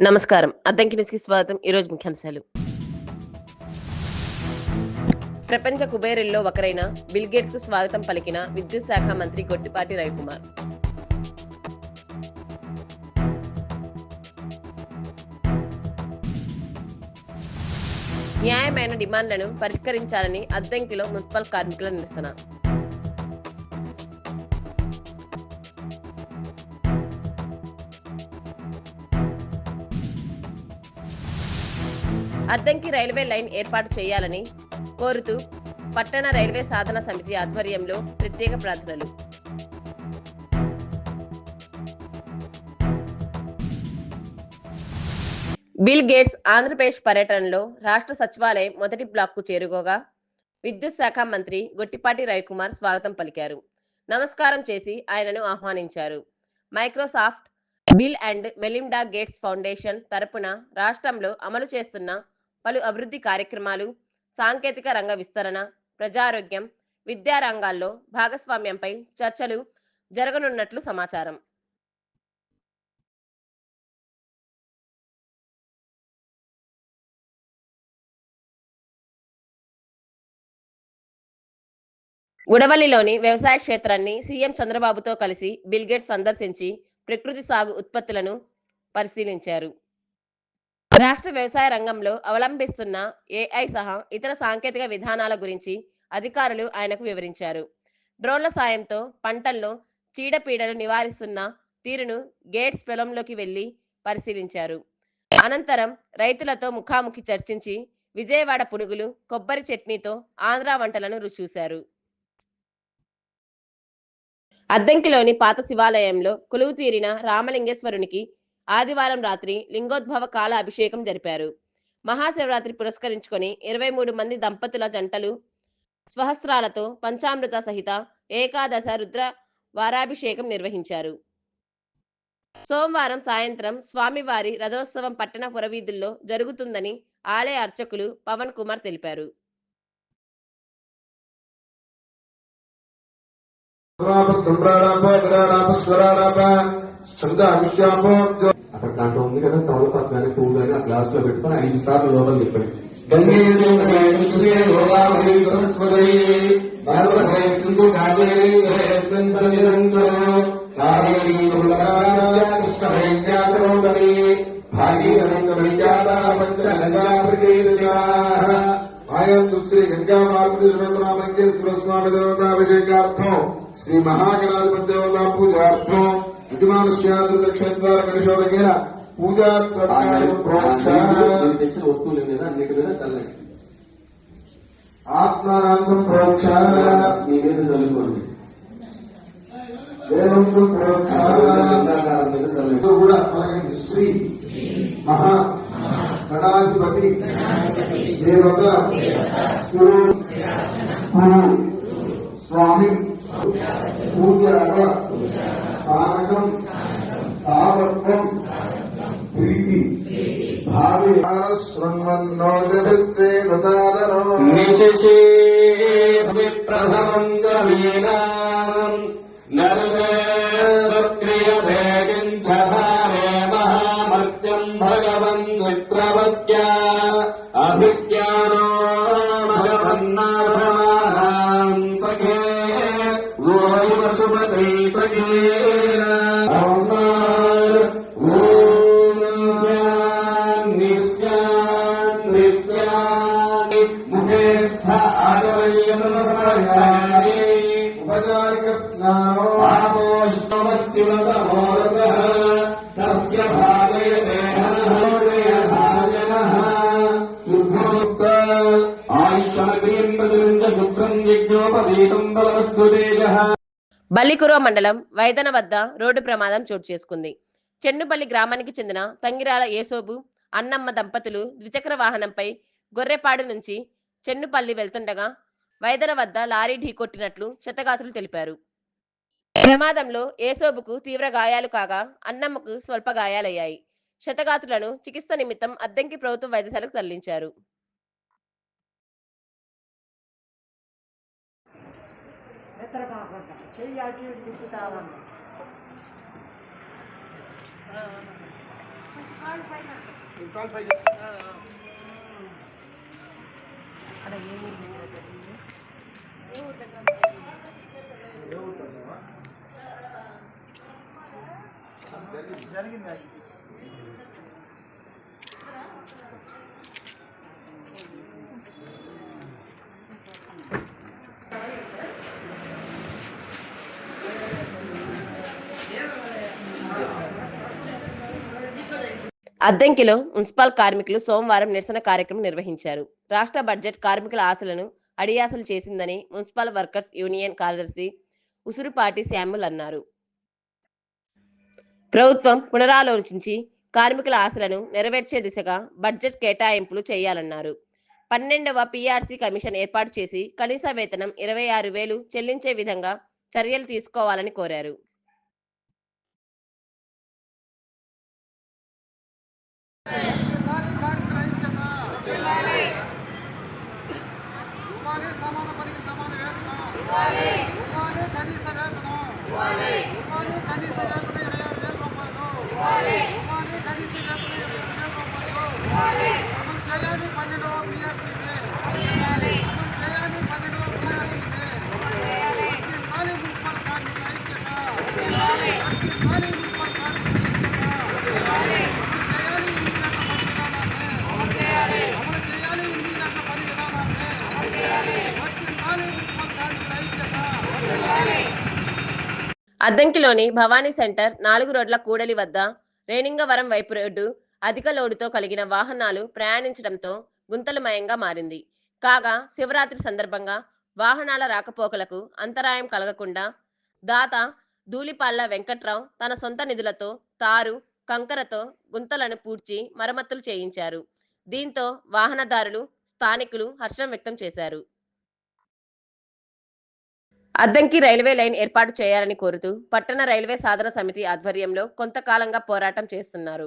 నమస్కారం. అద్దంకి న్యూస్కి స్వాగతం. ఈరోజు ముఖ్యాంశాలు. ప్రపంచ కుబేరుల్లో ఒకరైన బిల్ గేట్స్కు స్వాగతం పలికిన విద్యుత్ శాఖ మంత్రి గొట్టిపాటి రవికుమార్. న్యాయమైన డిమాండ్లను పరిష్కరించాలని అద్దంకిలో మున్సిపల్ కార్మికుల నిరసన. అద్దంకి రైల్వే లైన్ ఏర్పాటు చేయాలని కోరుతూ పట్టణ రైల్వే సాధన సమితి ఆధ్వర్యంలో ప్రత్యేక ప్రార్థనలు. బిల్ గేట్స్ ఆంధ్రప్రదేశ్ పర్యటనలో రాష్ట్ర సచివాలయం మొదటి బ్లాక్కు చేరుకోగా విద్యుత్ శాఖ మంత్రి గొట్టిపాటి రవికుమార్ స్వాగతం పలికారు. నమస్కారం చేసి ఆయనను ఆహ్వానించారు. Microsoft Bill and Melinda Gates foundation తరపున రాష్ట్రంలో అమలు చేస్తున్న పలు అభివృద్ధి కార్యక్రమాలు సాంకేతిక రంగ విస్తరణ ప్రజారోగ్యం విద్యా రంగాల్లో భాగస్వామ్యంపై చర్చలు జరగనున్నట్లు సమాచారం. ఉడవల్లిలోని వ్యవసాయ క్షేత్రాన్ని సీఎం చంద్రబాబుతో కలిసి బిల్గేట్ సందర్శించి ప్రకృతి సాగు ఉత్పత్తులను పరిశీలించారు. రాష్ట్ర వ్యవసాయ రంగంలో అవలంబిస్తున్న ఏఐ సహా ఇతర సాంకేతిక విధానాల గురించి అధికారులు ఆయనకు వివరించారు. డ్రోన్ల సాయంతో పంటల్లో చీడపీడలు నివారిస్తున్న తీరును గేట్స్ పొలంలోకి వెళ్ళి పరిశీలించారు. అనంతరం రైతులతో ముఖాముఖి చర్చించి విజయవాడ పునుగులు కొబ్బరి చట్నీతో ఆంధ్రా వంటలను రుచి చూశారు అద్దంకిలోని పాత శివాలయంలో కొలువు తీరిన రామలింగేశ్వరునికి ఆదివారం రాత్రి లింగోద్భవ కాల అభిషేకం జరిపారు. మహాశివరాత్రి పురస్కరించుకొని ఇరవై మూడు మంది దంపతుల జంటలు స్వహస్త్రాలతో పంచామృత సహిత ఏకాదశ రుద్ర వారాభిషేకం నిర్వహించారు. సోమవారం సాయంత్రం స్వామివారి రథోత్సవం పట్టణ పురవీధుల్లో జరుగుతుందని ఆలయ అర్చకులు పవన్ కుమార్ తెలిపారు. స్వరాడాప అక్కడ దాంట్లో ఉంది కదా తమలపాకు కానీ పువ్వు కానీ ఆ గ్లాస్లో పెట్టుకొని ఐదు సార్లు లోపల చెప్పండి గంగా స్వామి దేవతాభిషేకార్థం శ్రీ మహాగణాధిపతి దేవతా పూజార్థం యజమానస్యాద్రి దక్షిణద్వార కనిషోదకేన పూజా ప్రోక్ష తెచ్చిన వస్తువుల మీద అన్నిటి మీద చల్లండి మీ మీద చల్లుకోండి కూడా పలకండి శ్రీ మహా గణాధిపతి దేవత స్థిరు శృణ్వన్నోదభిస్తే దసాదనో నిశిషే విప్రథమం గమీనాం నరుక్రియతే కించధారే మహామర్త్యం భగవన్ చిత్రవత్యా అభిజ్ఞానో భగవన్నాథమానాం సఖే ఓం వసుమతే సఖేన బల్లికురో మండలం వైదన వద్ద రోడ్డు ప్రమాదం చోటు చేసుకుంది. చెన్నుపల్లి గ్రామానికి చెందిన తంగిరాల ఏసోబు అన్నమ్మ దంపతులు ద్విచక్ర వాహనంపై గొర్రెపాడు నుంచి చెన్నుపల్లి వెళ్తుండగా వైదన వద్ద లారీ ఢీకొట్టినట్లు శతగాతులు తెలిపారు. ప్రమాదంలో ఏసోబుకు తీవ్ర గాయాలు కాగా అన్నమ్మకు స్వల్ప గాయాలయ్యాయి. శతగాతులను చికిత్స నిమిత్తం అద్దంకి ప్రభుత్వ వైద్యశాలకు తరలించారు. ఎత్తర కాకుండా చెయ్యి అటు ఇటు తిప్పుతావన్న అక్కడ ఏ ఊరు దగ్గర జరిగింది జరిగింది అది. అద్దంకిలో మున్సిపల్ కార్మికులు సోమవారం నిరసన కార్యక్రమం నిర్వహించారు. రాష్ట్ర బడ్జెట్ కార్మికుల ఆశలను అడియాసలు చేసిందని మున్సిపల్ వర్కర్స్ యూనియన్ కార్యదర్శి ఉసురుపాటి శామ్యుల్ అన్నారు. ప్రభుత్వం పునరాలోచించి కార్మికుల ఆశలను నెరవేర్చే దిశగా బడ్జెట్ కేటాయింపులు చేయాలన్నారు. పన్నెండవ పీఆర్సీ కమిషన్ ఏర్పాటు చేసి కనీస వేతనం ఇరవై ఆరు వేలు చెల్లించే విధంగా చర్యలు తీసుకోవాలని కోరారు. వేతనం ఇవ్వాలి కనీస వేతనం ఇవ్వాలి కనీస వేతనం ఇరవై ఆరు వేల రూపాయలు ఇవ్వాలి కనీస వేతనం ఇరవై ఆరు వేల రూపాయలు అమలు చేయాలి పన్నెండవ పిఆర్సీని అద్దంకిలోని భవానీ సెంటర్ నాలుగు రోడ్ల కూడలి వద్ద రేణింగవరం వైపు రోడ్డు అధిక లోడుతో కలిగిన వాహనాలు ప్రయాణించడంతో గుంతలమయంగా మారింది. కాగా శివరాత్రి సందర్భంగా వాహనాల రాకపోకలకు అంతరాయం కలగకుండా దాత ధూళిపాళ్ళ వెంకట్రావు తన సొంత నిధులతో తారు కంకరతో గుంతలను పూడ్చి మరమ్మతులు చేయించారు. దీంతో వాహనదారులు స్థానికులు హర్షం వ్యక్తం చేశారు. అద్దంకి రైల్వే లైన్ ఏర్పాటు చేయాలని కోరుతూ పట్టణ రైల్వే సాధన సమితి ఆధ్వర్యంలో కొంతకాలంగా పోరాటం చేస్తున్నారు.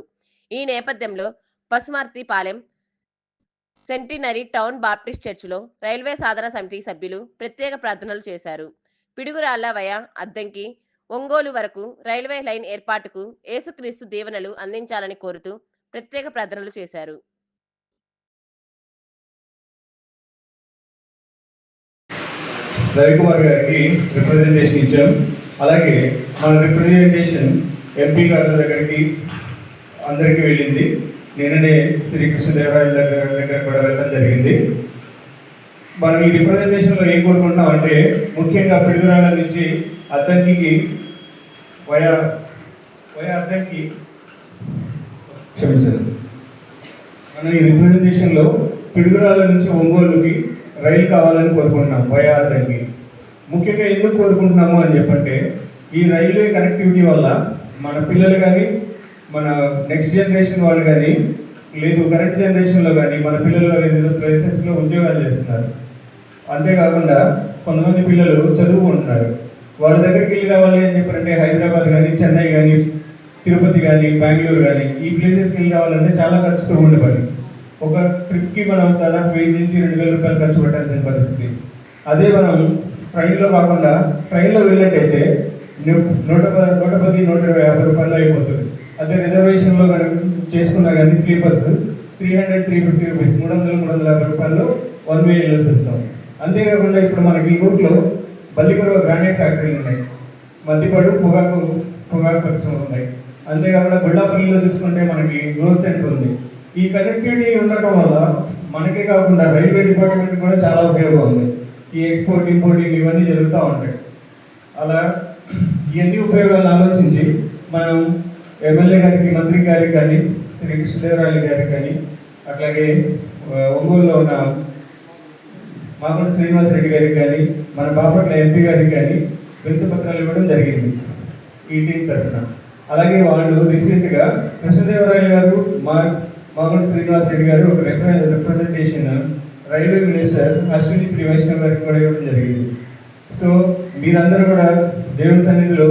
ఈ నేపథ్యంలో పసుమర్తిపాలెం సెంటినరీ టౌన్ బాప్టిస్ట్ చర్చిలో రైల్వే సాధన సమితి సభ్యులు ప్రత్యేక ప్రార్థనలు చేశారు. పిడుగురాళ్ళ వయ అద్దంకి ఒంగోలు వరకు రైల్వే లైన్ ఏర్పాటుకు ఏసుక్రీస్తు దీవెనలు అందించాలని కోరుతూ ప్రత్యేక ప్రార్థనలు చేశారు. రవికుమార్ గారికి రిప్రజెంటేషన్ ఇచ్చాం. అలాగే మన రిప్రజెంటేషన్ ఎంపీ గారి దగ్గరికి అందరికీ వెళ్ళింది. నిన్ననే శ్రీకృష్ణదేవరాయల దగ్గర దగ్గర కూడా వెళ్ళడం జరిగింది. మనం ఈ రిప్రజెంటేషన్లో ఏం కోరుకుంటున్నాం అంటే ముఖ్యంగా పిడుగురాళ్ళ నుంచి అద్దంకి వయా వయా అద్దంకి క్షమించండి. మనం ఈ రిప్రజెంటేషన్లో పిడుగురాళ్ళ నుంచి ఒంగోలుకి రైలు కావాలని కోరుకుంటున్నాం. వయార్థంకి ముఖ్యంగా ఎందుకు కోరుకుంటున్నాము అని చెప్పంటే ఈ రైల్వే కనెక్టివిటీ వల్ల మన పిల్లలు కానీ మన నెక్స్ట్ జనరేషన్ వాళ్ళు కానీ లేదు కరెంట్ జనరేషన్లో కానీ మన పిల్లలు వివిధ ప్లేసెస్లో ఉద్యోగాలు చేస్తున్నారు. అంతేకాకుండా కొంతమంది పిల్లలు చదువుకుంటున్నారు. వాళ్ళ దగ్గరికి వెళ్ళి రావాలి అని చెప్పారంటే హైదరాబాద్ కానీ చెన్నై కానీ తిరుపతి కానీ బెంగళూరు కానీ ఈ ప్లేసెస్కి వెళ్ళి రావాలంటే చాలా ఖర్చుతో ఉండే పని. ఒక ట్రిప్కి మనం దాదాపు వెయ్యి నుంచి రెండు వేల రూపాయలు ఖర్చు పెట్టాల్సిన పరిస్థితి. అదే మనం ట్రైన్లో కాకుండా ట్రైన్లో వెళ్ళినట్టయితే నూట నూట పది నూట యాభై రూపాయలు అయిపోతుంది. అదే రిజర్వేషన్లో మనం చేసుకున్నా కానీ sleepers three hundred three fifty rupees మూడు వందలు మూడు వందల యాభై రూపాయలు వన్ వే వెళ్ళేసి వస్తాం అంతేకాకుండా ఇప్పుడు మనకి ఈ రూట్లో బల్లికొరవ గ్రానైట్ ఫ్యాక్టరీలు ఉన్నాయి. మధ్యపాడు పొగాకు పొగాకు పరిశ్రమలు ఉన్నాయి. అంతేకాకుండా గుళ్ళాపల్లిలో చూసుకుంటే మనకి గ్రోత్ సెంటర్ ఉంది. ఈ కనెక్టివిటీ ఉండటం వల్ల మనకే కాకుండా రైల్వే డిపార్ట్మెంట్ కూడా చాలా ఉపయోగం ఉంది ఈ ఎక్స్పోర్ట్ ఇంపోర్టింగ్ ఇవన్నీ జరుగుతూ ఉంటాయి. అలా ఇవన్నీ ఉపయోగాలను ఆలోచించి మనం ఎమ్మెల్యే గారికి మంత్రి గారికి కానీ శ్రీ కృష్ణదేవరాయలు గారికి కానీ అట్లాగే ఒంగోలులో ఉన్న మాగుంట శ్రీనివాసరెడ్డి గారికి కానీ మన బాపట్ల ఎంపీ గారికి కానీ వింత పత్రాలు ఇవ్వడం జరిగింది ఈ టీం తరఫున. అలాగే వాళ్ళు రీసెంట్గా కృష్ణదేవరాయలు గారు మా మామూలు శ్రీనివాస్ రెడ్డి గారు ఒక representation railway minister Ashwini Shri Vaishnaw గారికి కూడా ఇవ్వడం జరిగింది. సో మీరందరూ కూడా దేవుని సన్నిధిలో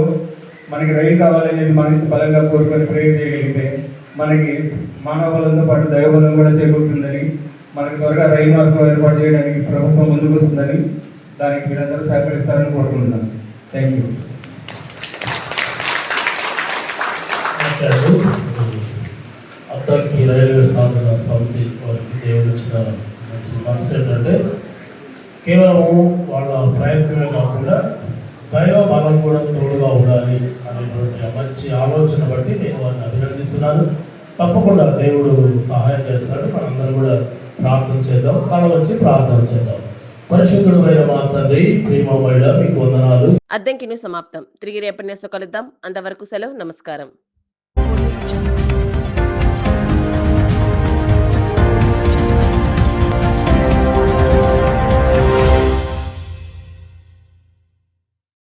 మనకి రైలు కావాలనేది మనకి బలంగా కోరుకొని ప్రేర్ చేయగలిగితే మనకి మానవ బలంతో పాటు దైవబలం కూడా చేకూరుతుందని మనకి త్వరగా రైలు మార్గం ఏర్పాటు చేయడానికి ప్రభుత్వం ముందుకు వస్తుందని దానికి మీరందరూ సహకరిస్తారని కోరుకుంటున్నాను. థ్యాంక్ యూ మాట్లాడు రైల్వే సాధన సమితి వారికి దేవుడు ఇచ్చిన మంచి మనసు ఏంటంటే కేవలము వాళ్ళ ప్రయత్నమే కాకుండా దైవ బలం కూడా తోడుగా ఉండాలి అనేటువంటి మంచి ఆలోచన బట్టి నేను వారిని అభినందిస్తున్నాను. తప్పకుండా దేవుడు సహాయం చేస్తాడు. మనందరం కూడా ప్రార్థన చేద్దాం. తల వచ్చి ప్రార్థన చేద్దాం. పరిశుద్ధుడు మా తండ్రి ప్రేమమైన మీకు వందనాలు. అద్దంకిను సమాప్తం. తిరిగి రేపటి నేస్తో కలుద్దాం. అంతవరకు సెలవు నమస్కారం.